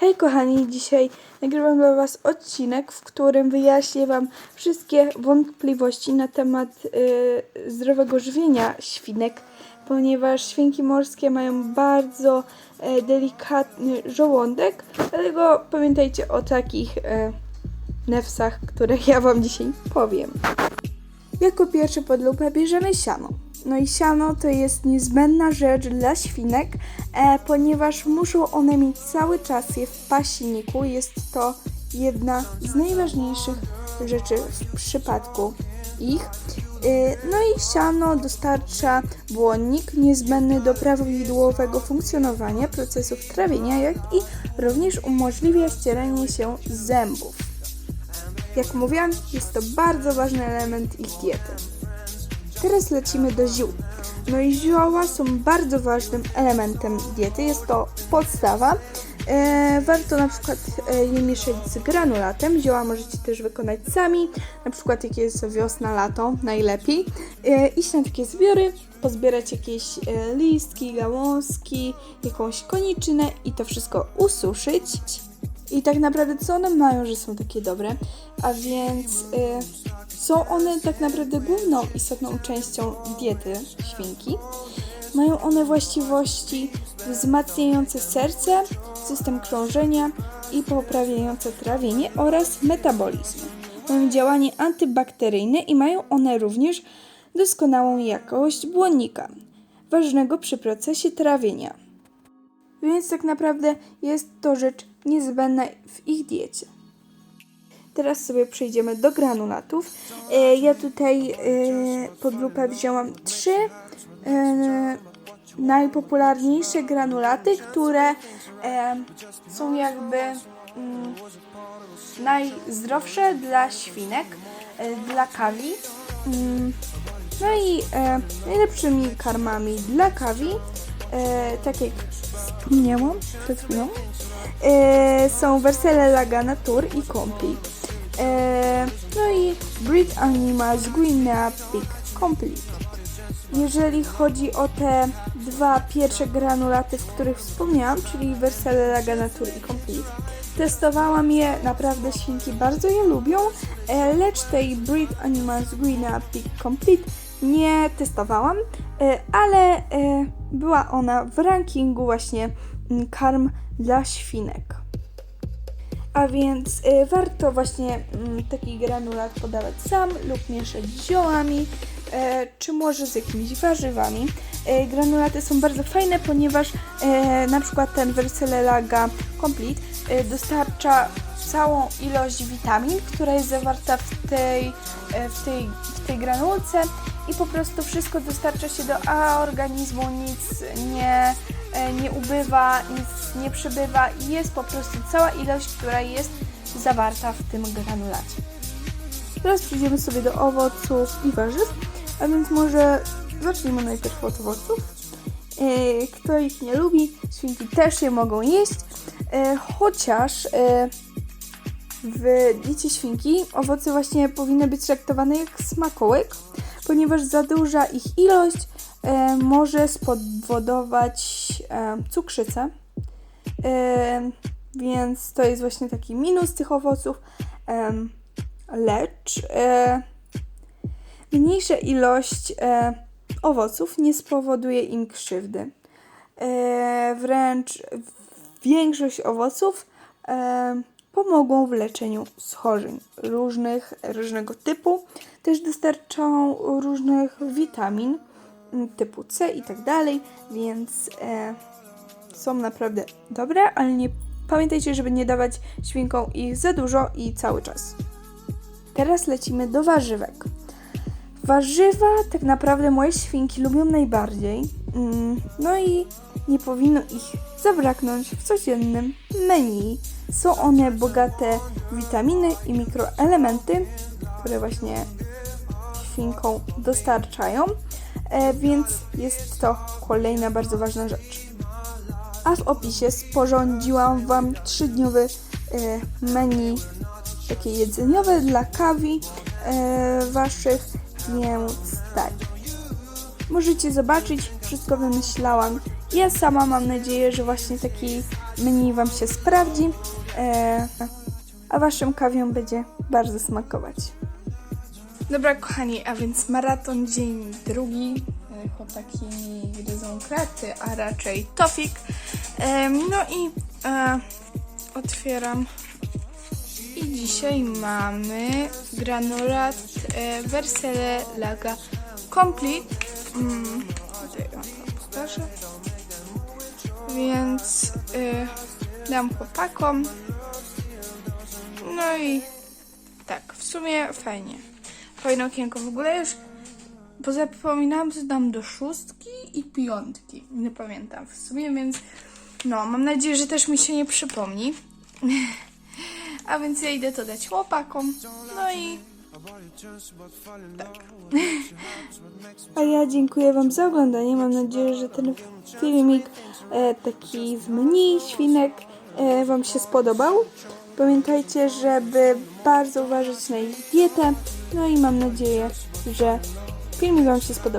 Hej kochani, dzisiaj nagrywam dla Was odcinek, w którym wyjaśnię Wam wszystkie wątpliwości na temat y, zdrowego żywienia świnek, ponieważ świnki morskie mają bardzo e, delikatny żołądek, dlatego pamiętajcie o takich e, newsach, które ja Wam dzisiaj powiem. Jako pierwszy pod lupę bierzemy siano. No i siano to jest niezbędna rzecz dla świnek, e, ponieważ muszą one mieć cały czas je w paśniku. Jest to jedna z najważniejszych rzeczy w przypadku ich. E, no i siano dostarcza błonnik niezbędny do prawidłowego funkcjonowania procesów trawienia, jak i również umożliwia ścieranie się zębów. Jak mówiłam, jest to bardzo ważny element ich diety. Teraz lecimy do ziół. No i zioła są bardzo ważnym elementem diety. Jest to podstawa. E, warto na przykład e, je mieszać z granulatem. Zioła możecie też wykonać sami. Na przykład jak jest wiosna, lato, najlepiej. E, iść na takie zbiory, pozbierać jakieś e, listki, gałązki, jakąś koniczynę i to wszystko ususzyć. I tak naprawdę co one mają, że są takie dobre? A więc y, są one tak naprawdę główną istotną częścią diety świnki. Mają one właściwości wzmacniające serce, system krążenia i poprawiające trawienie oraz metabolizm. Mają działanie antybakteryjne i mają one również doskonałą jakość błonnika, ważnego przy procesie trawienia. Więc tak naprawdę jest to rzecz niezbędna w ich diecie. Teraz sobie przejdziemy do granulatów. E, Ja tutaj e, pod lupę wzięłam trzy e, najpopularniejsze granulaty, które e, są jakby mm, najzdrowsze dla świnek, e, dla kawi. Mm, No i e, najlepszymi karmami dla kawi, e, tak jak wspomniałam przed chwilą, e, są Versele Laga Natur i Complete. E, no i Breed Animals Guinea Pig Complete. Jeżeli chodzi o te dwa pierwsze granulaty, w których wspomniałam, czyli Versele Laga Natur i Complete, testowałam je, naprawdę świnki bardzo je lubią, e, lecz tej Breed Animals Guinea Pig Complete nie testowałam, e, ale była ona w rankingu właśnie mm, karm dla świnek. A więc y, warto właśnie mm, taki granulat podawać sam lub mieszać z ziołami, e, czy może z jakimiś warzywami. E, granulaty są bardzo fajne, ponieważ e, na przykład ten Verselaga Complete e, dostarcza całą ilość witamin, która jest zawarta w tej, e, w tej, w tej granulce i po prostu wszystko dostarcza się do a organizmu, nic nie, nie ubywa, nic nie przybywa i jest po prostu cała ilość, która jest zawarta w tym granulacie. Teraz przejdziemy sobie do owoców i warzyw, a więc może zacznijmy najpierw od owoców. E, Kto ich nie lubi, świnki też je mogą jeść, e, chociaż e, w diecie świnki owoce właśnie powinny być traktowane jak smakołyk, ponieważ za duża ich ilość e, może spowodować e, cukrzycę. E, więc to jest właśnie taki minus tych owoców. Lecz e, mniejsza ilość e, owoców nie spowoduje im krzywdy. E, wręcz większość owoców e, pomogą w leczeniu schorzeń różnych, różnego typu. Też dostarczą różnych witamin typu C i tak dalej, więc e, są naprawdę dobre, ale nie pamiętajcie, żeby nie dawać świnkom ich za dużo i cały czas. Teraz lecimy do warzywek. Warzywa tak naprawdę moje świnki lubią najbardziej. Mm, No i nie powinno ich zabraknąć w codziennym menu. Są one bogate w witaminy i mikroelementy, które właśnie świnkom dostarczają, więc jest to kolejna bardzo ważna rzecz. A w opisie sporządziłam Wam trzydniowy e, menu takie jedzeniowe dla kawi e, Waszych, więc tak. Możecie zobaczyć, wszystko wymyślałam. Ja sama mam nadzieję, że właśnie taki menu Wam się sprawdzi, e, a Waszym kawiom będzie bardzo smakować. Dobra, kochani, a więc maraton dzień drugi. E, Chłopaki gryzą kraty, a raczej tofik. Em, No i e, otwieram. I dzisiaj mamy granulat e, Versele Laga Complete. Mm, tutaj wam to pokażę. Więc y, dam chłopakom. No i tak, w sumie fajnie. Fajne okienko. W ogóle już pozapominałam, że dam do szóstki i piątki. Nie pamiętam w sumie, więc no, mam nadzieję, że też mi się nie przypomni. A więc ja idę to dać chłopakom. No i tak. A ja dziękuję Wam za oglądanie. Mam nadzieję, że ten filmik e, taki z mniej świnek e, Wam się spodobał. Pamiętajcie, żeby bardzo uważać na ich dietę. No i mam nadzieję, że filmik Wam się spodobał.